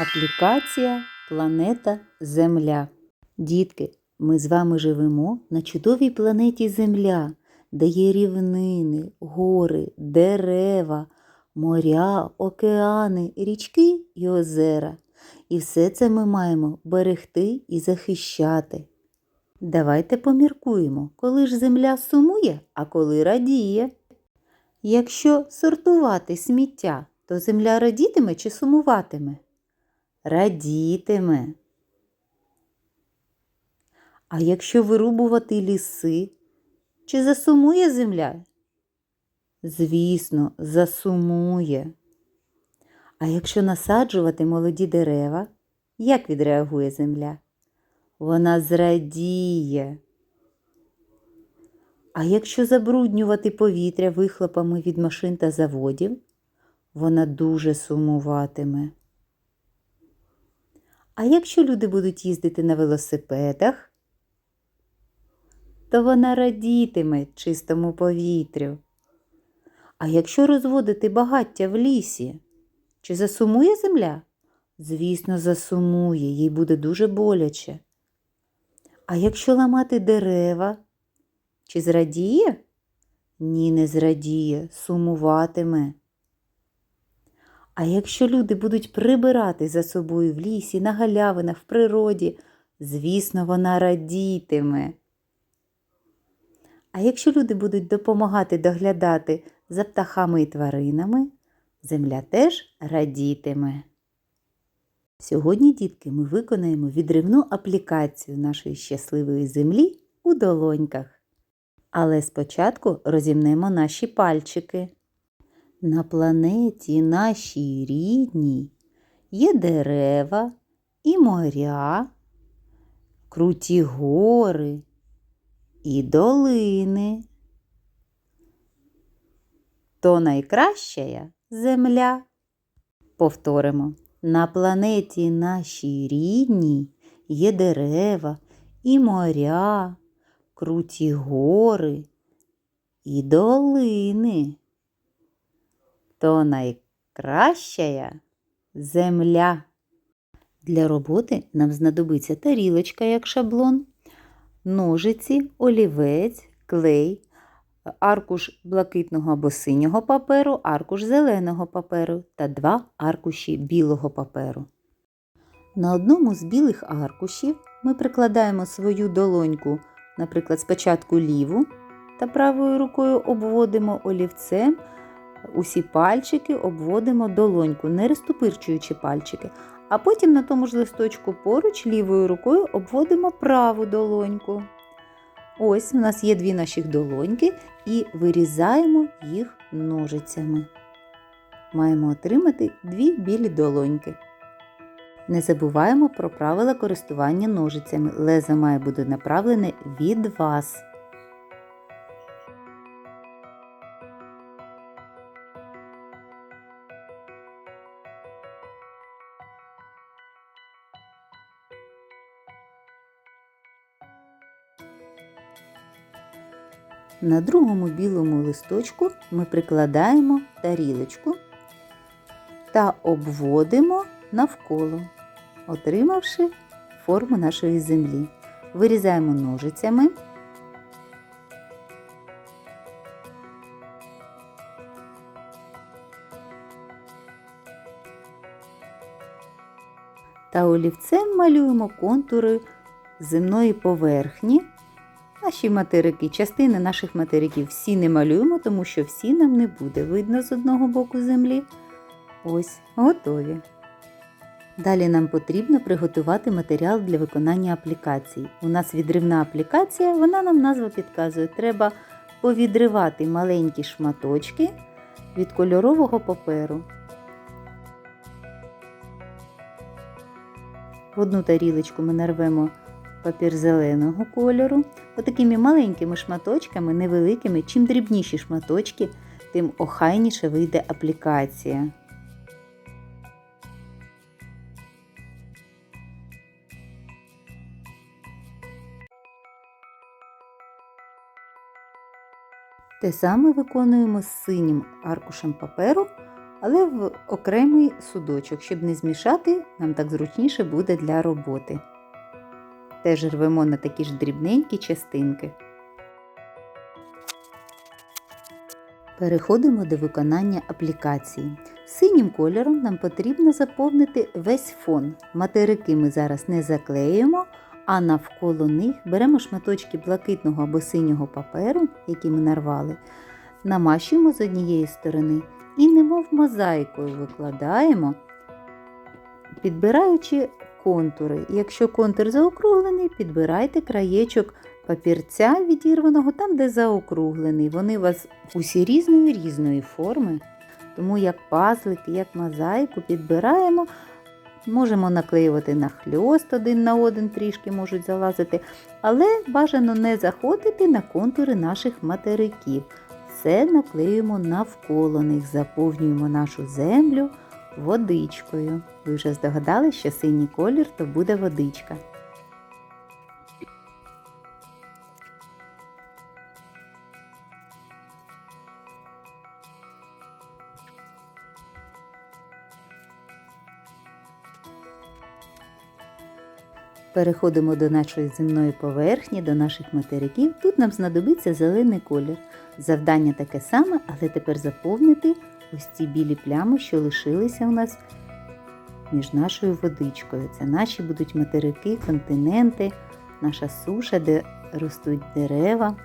Аплікація Планета Земля. Дітки, ми з вами живемо на чудовій планеті Земля, де є рівнини, гори, дерева, моря, океани, річки і озера. І все це ми маємо берегти і захищати. Давайте поміркуємо, коли ж земля сумує, а коли радіє. Якщо сортувати сміття, то земля радітиме чи сумуватиме? Радітиме. А якщо вирубувати ліси, чи засумує земля? Звісно, засумує. А якщо насаджувати молоді дерева, як відреагує земля? Вона зрадіє. А якщо забруднювати повітря вихлопами від машин та заводів, вона дуже сумуватиме. А якщо люди будуть їздити на велосипедах, то вона радітиме чистому повітрю. А якщо розводити багаття в лісі, чи засумує земля? Звісно, засумує, їй буде дуже боляче. А якщо ламати дерева, чи зрадіє? Ні, не зрадіє, сумуватиме. А якщо люди будуть прибирати за собою в лісі, на галявинах, в природі, звісно, вона радітиме. А якщо люди будуть допомагати доглядати за птахами і тваринами, земля теж радітиме. Сьогодні, дітки, ми виконаємо відривну аплікацію нашої щасливої землі у долоньках. Але спочатку розімнемо наші пальчики. На планеті нашій рідній є дерева і моря, круті гори і долини. То найкраща земля. Повторимо, на планеті нашій рідній є дерева і моря, круті гори і долини. То найкраща земля. Для роботи нам знадобиться тарілочка як шаблон, ножиці, олівець, клей, аркуш блакитного або синього паперу, аркуш зеленого паперу та два аркуші білого паперу. На одному з білих аркушів ми прикладаємо свою долоньку, наприклад, спочатку ліву та правою рукою обводимо олівцем. Усі пальчики обводимо долоньку, не розтупирчуючи пальчики, а потім на тому ж листочку поруч лівою рукою обводимо праву долоньку. Ось у нас є дві наші долоньки і вирізаємо їх ножицями. Маємо отримати дві білі долоньки. Не забуваємо про правила користування ножицями. Лезо має бути направлене від вас. На другому білому листочку ми прикладаємо тарілочку та обводимо навколо, отримавши форму нашої землі. Вирізаємо ножицями. Та олівцем малюємо контури земної поверхні Наші материки, частини наших материків всі не малюємо, тому що всі нам не буде видно з одного боку землі. Ось, готові. Далі нам потрібно приготувати матеріал для виконання аплікацій. У нас відривна аплікація, вона нам назва підказує. Треба повідривати маленькі шматочки від кольорового паперу. В одну тарілочку ми нарвемо папір зеленого кольору. Отакими маленькими шматочками, невеликими, чим дрібніші шматочки, тим охайніше вийде аплікація. Те саме виконуємо з синім аркушем паперу але в окремий судочок, щоб не змішати, нам так зручніше буде для роботи. Теж рвемо на такі ж дрібненькі частинки. Переходимо до виконання аплікації. Синім кольором нам потрібно заповнити весь фон. Материки ми зараз не заклеюємо, а навколо них беремо шматочки блакитного або синього паперу, які ми нарвали, намащуємо з однієї сторони і немов мозаїкою викладаємо, підбираючи контури. Якщо контур заокруглений, підбирайте краєчок папірця відірваного там, де заокруглений. Вони у вас усі різної різної форми. Тому як пазлики, як мозаїку підбираємо. Можемо наклеювати на хльост один на один, трішки можуть залазити, але бажано не заходити на контури наших материків. Все наклеюємо навколо них, заповнюємо нашу землю водичкою. Ви вже здогадались, що синій колір то буде водичка. Переходимо до нашої земної поверхні, до наших материків. Тут нам знадобиться зелений колір. Завдання таке саме, але тепер заповнити ось ці білі плями, що лишилися у нас між нашою водичкою. Це наші будуть материки, континенти, наша суша, де ростуть дерева.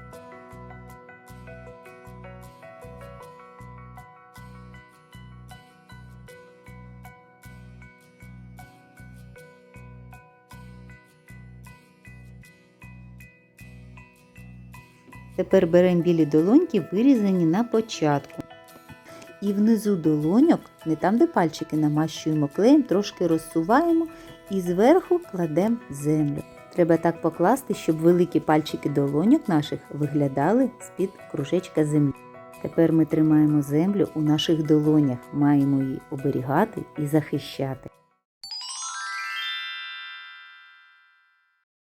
Тепер беремо білі долоньки, вирізані на початку. І внизу долоньок, не там, де пальчики намащуємо клеєм, трошки розсуваємо і зверху кладемо землю. Треба так покласти, щоб великі пальчики долоньок наших виглядали з-під кружечка землі. Тепер ми тримаємо землю у наших долонях, маємо її оберігати і захищати.